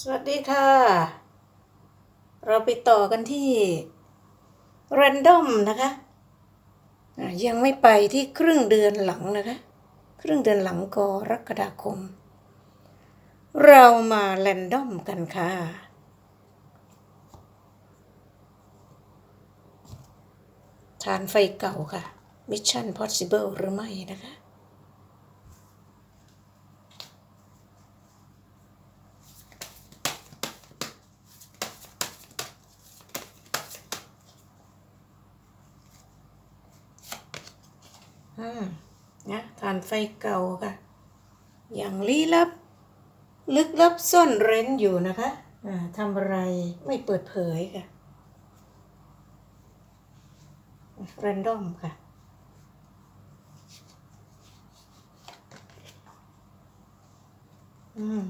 สวัสดีค่ะ เราไปต่อกันที่ random นะคะ ยังไม่ไปที่ครึ่งเดือนหลังนะคะ ครึ่งเดือนหลังกรกฎาคม เรามา random กันค่ะฐานไฟเก่าค่ะ Mission Possible หรือไม่นะคะ อืมนะฐานไฟเก่าค่ะ อย่างลี้ลับ ลึกลับซ่อนเร้นอยู่นะคะอ่าทำอะไรไม่เปิดเผยค่ะแรนดอมค่ะอืม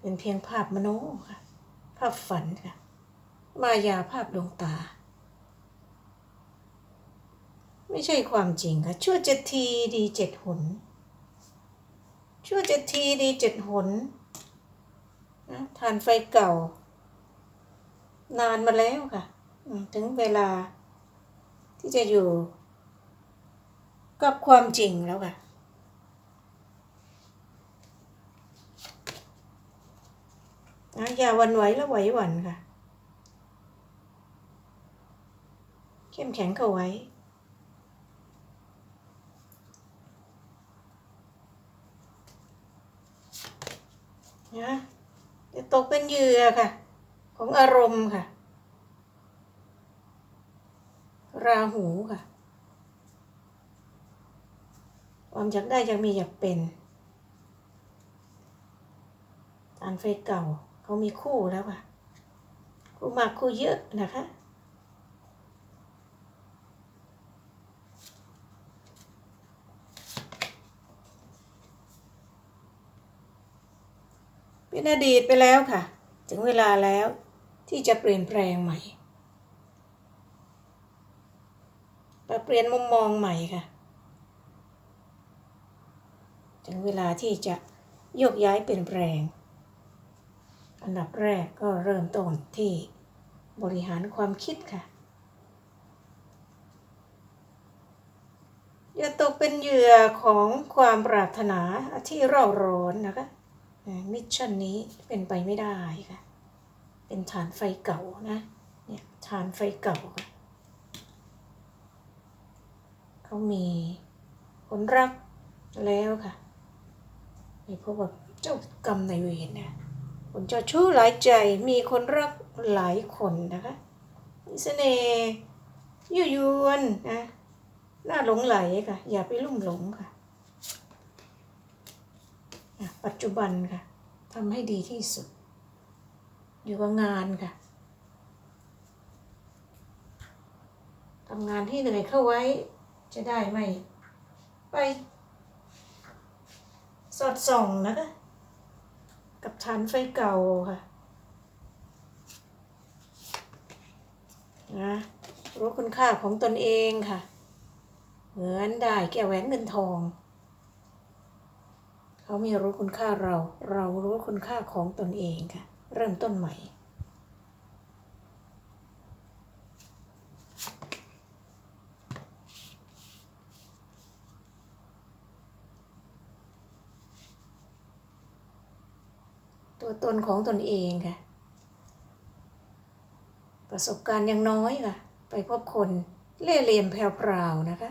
เป็นเพียงภาพมโนค่ะ ภาพฝันค่ะ มายาภาพดวงตา ไม่ใช่ความจริงค่ะ ชั่วเจ็ดทีดีเจ็ดหน ชั่วเจ็ดทีดีเจ็ดหนนะทานไฟเก่า นานมาแล้วค่ะ ถึงเวลาที่จะอยู่ กับความจริงแล้วค่ะนะอย่าวันไหวและไหวหวันค่ะ เข้มแข็งเข้าไว้ นะจะตก เหยื่อค่ะ ของอารมณ์ค่ะ ราหูค่ะ ความอยากได้อยากมีอยากเป็นทานไฟเก่าเขามีคู่แล้วค่ะ คู่มากคู่เยอะนะคะเป็นอดีตไปแล้วค่ะ ถึงเวลาแล้วที่จะเปลี่ยนแปลงใหม่ปรับเปลี่ยนมุมมองใหม่ค่ะ ถึงเวลาที่จะโยกย้ายเปลี่ยนแปลง อันดับแรกก็เริ่มต้นที่บริหารความคิดค่ะ อย่าตกเป็นเหยื่อของความปรารถนาที่เร่าร้อนนะคะ มิชชั่นนี้เป็นไปไม่ได้ค่ะ เป็นฐานไฟเก่านะ เนี่ยฐานไฟเก่าค่ะเขามีคนรักแล้วค่ะมีพวกแบบเจ้ากรรมนายเวรนะคนเจ้าชู้หลายใจมีคนรักหลายคนนะคะมีเสน่ห์ยั่วยวนนะน่าหลงไหลค่ะ อย่าไปลุ่มหลงค่ะ ปัจจุบันค่ะทำให้ดีที่สุด อยู่กับงานค่ะทำงานที่เหนื่อยเข้าไว้จะได้ไม่ ไป สอดส่องนะคะ กับฐานไฟเก่าค่ะนะรู้คุณค่าของตนเองค่ะ เหมือนได้แก้วแหวนเงินทอง เขาไม่รู้คุณค่าเรา เรารู้คุณค่าของตนเองค่ะ เริ่มต้นใหม่ ตัวตนของตนเองค่ะ ประสบการณ์ยังน้อยค่ะ ไปพบคนเล่เหลี่ยมแพรวๆนะคะ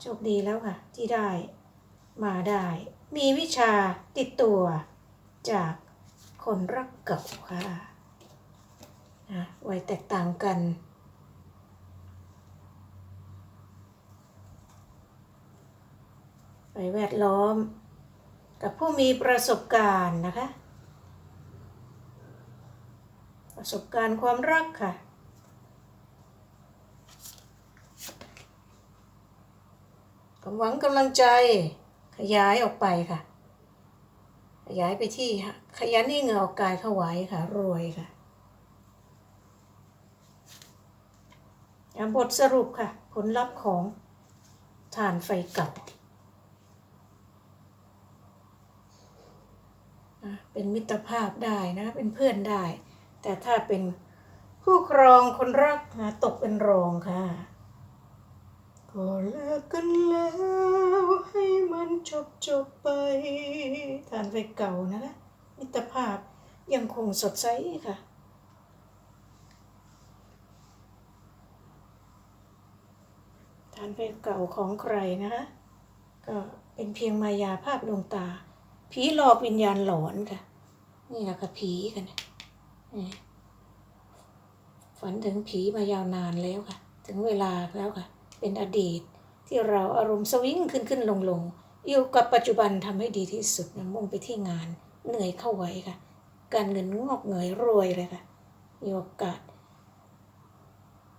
โชคดีแล้วค่ะ ที่ได้ มาได้ มีวิชาติดตัว จากคนรักเก่าค่ะนะวัยแตกต่างกันไปแวดล้อม กับผู้มีประสบการณ์นะคะ ประสบการณ์ความรักค่ะ ความหวังกำลังใจขยายออกไปค่ะ ขยายไปที่ขยันให้เงื่ออกกายเข้าไว้ค่ะ รวยค่ะบทสรุปค่ะ ผลลัพธ์ของฐานไฟเก่า เป็นมิตรภาพได้นะ เป็นเพื่อนได้ แต่ถ้าเป็นคู่ครองคนรักนะตกเป็นรองค่ะ ก็เลิกกันแล้วให้มันจบจบไปทานไฟเก่านะคะมิตรภาพยังคงสดใสค่ะทานไฟเก่าของใครนะคะก็เป็นเพียงมายาภาพลวงตา ผีหลอกวิญญาณหลอนค่ะ นี่แหละค่ะผีกันนะนี่ฝันถึงผีมายาวนานแล้วค่ะ ถึงเวลาแล้วค่ะ เป็นอดีต ที่เราอารมณ์สวิงขึ้นขึ้นลงลงอยู่กับปัจจุบันทำให้ดีที่สุดนะมุ่งไปที่งานเหนื่อยเข้าไว้ค่ะ การเงินงอกเงยรวยเลยค่ะมีโอกาส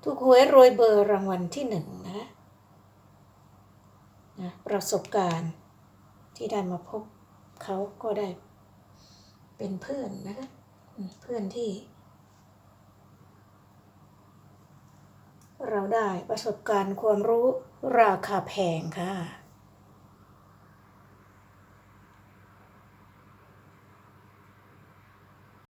ถูกหวยรวยเบอร์รางวัลที่หนึ่งนะนะประสบการณ์ที่ได้มาพบเขาก็ได้เป็นเพื่อนนะคะเพื่อนที่ เราได้ประสบการณ์ความรู้ราคาแพงค่ะ